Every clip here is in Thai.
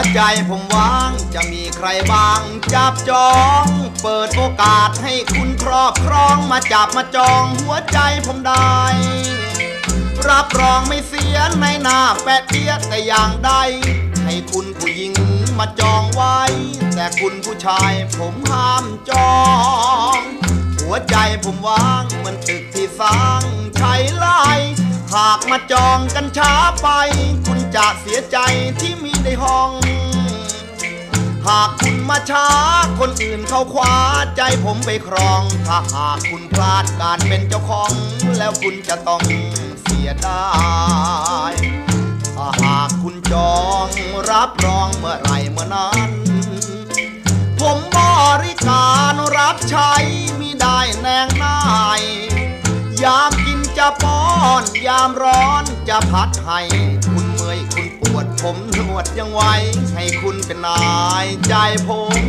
วใจผมว่างจะมีใครบ้าง จับจอง เปิดโอกาสให้คุณครอบครองมาจับมาจองหัวใจผมได้ รับรองไม่เสียในหน้าแปะเตี้ยแต่อย่างใด ให้คุณผู้หญิงมาจองไว้ แต่คุณผู้ชายผมห้ามจอง หัวใจผมว่างเหมือนตึกที่สร้างใช้ไล่ หากมาจองกันช้าไป คุณจะเสียใจที่มีในห้อง หากคุณมาช้า คนอื่นเขาคว้าใจผมไปครอง ถ้าหากคุณพลาดการเป็นเจ้าของ แล้วคุณจะต้องเสียดายถ้าหากคุณจองรับรองเมื่อไหรเมื่อนั้น ผมบริการรับใช้มิได้แนงนายยามกินจะ ป้อนยามร้อนจะพัดให้ คุณเมื่อยคุณปวดผมนวดยังไว้ ให้คุณเป็นนายใจผม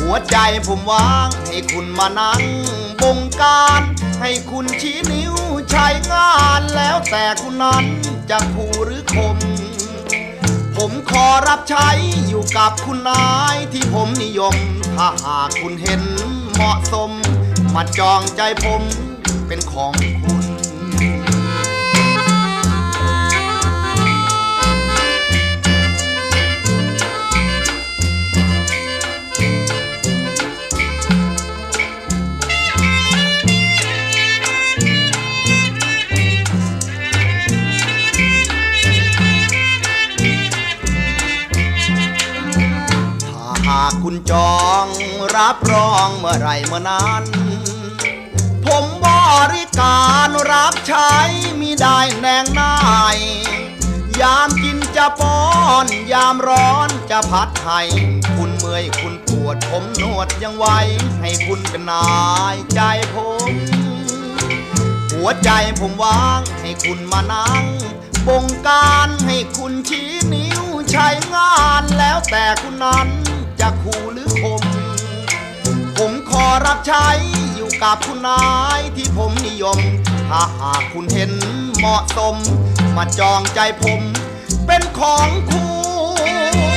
หัวใจผมว่างให้คุณมานั่งบงการ ให้คุณชี้นิ้วใช้งานแล้วแต่คุณนั้นจะคู่หรือคม ผมขอรับใช้อยู่กับคุณนายที่ผมนิยม ถ้าหากคุณเห็นเหมาะสม มาจองใจผม เป็นของคุณถ้าหากคุณจองรับรองเมื่อไรเมื่อนั้น ผม ริการรับใช้มิได้แนงนายยามกินจะป้อน ยามร้อนจะพัดให้คุณเมื่อยคุณปวดผมนวดยังไว้ ให้คุณเป็นนายใจผม หัวใจผมว่างให้คุณมานั่งบงการให้คุณชี้นิ้วใช้งานแล้วแต่คุณนั้นจะคู่หรือคมผมขอรับใช้ กับคุณนายที่ผมนิยม ถ้าหากคุณเห็นเหมาะสม มาจองใจผม เป็นของคุณ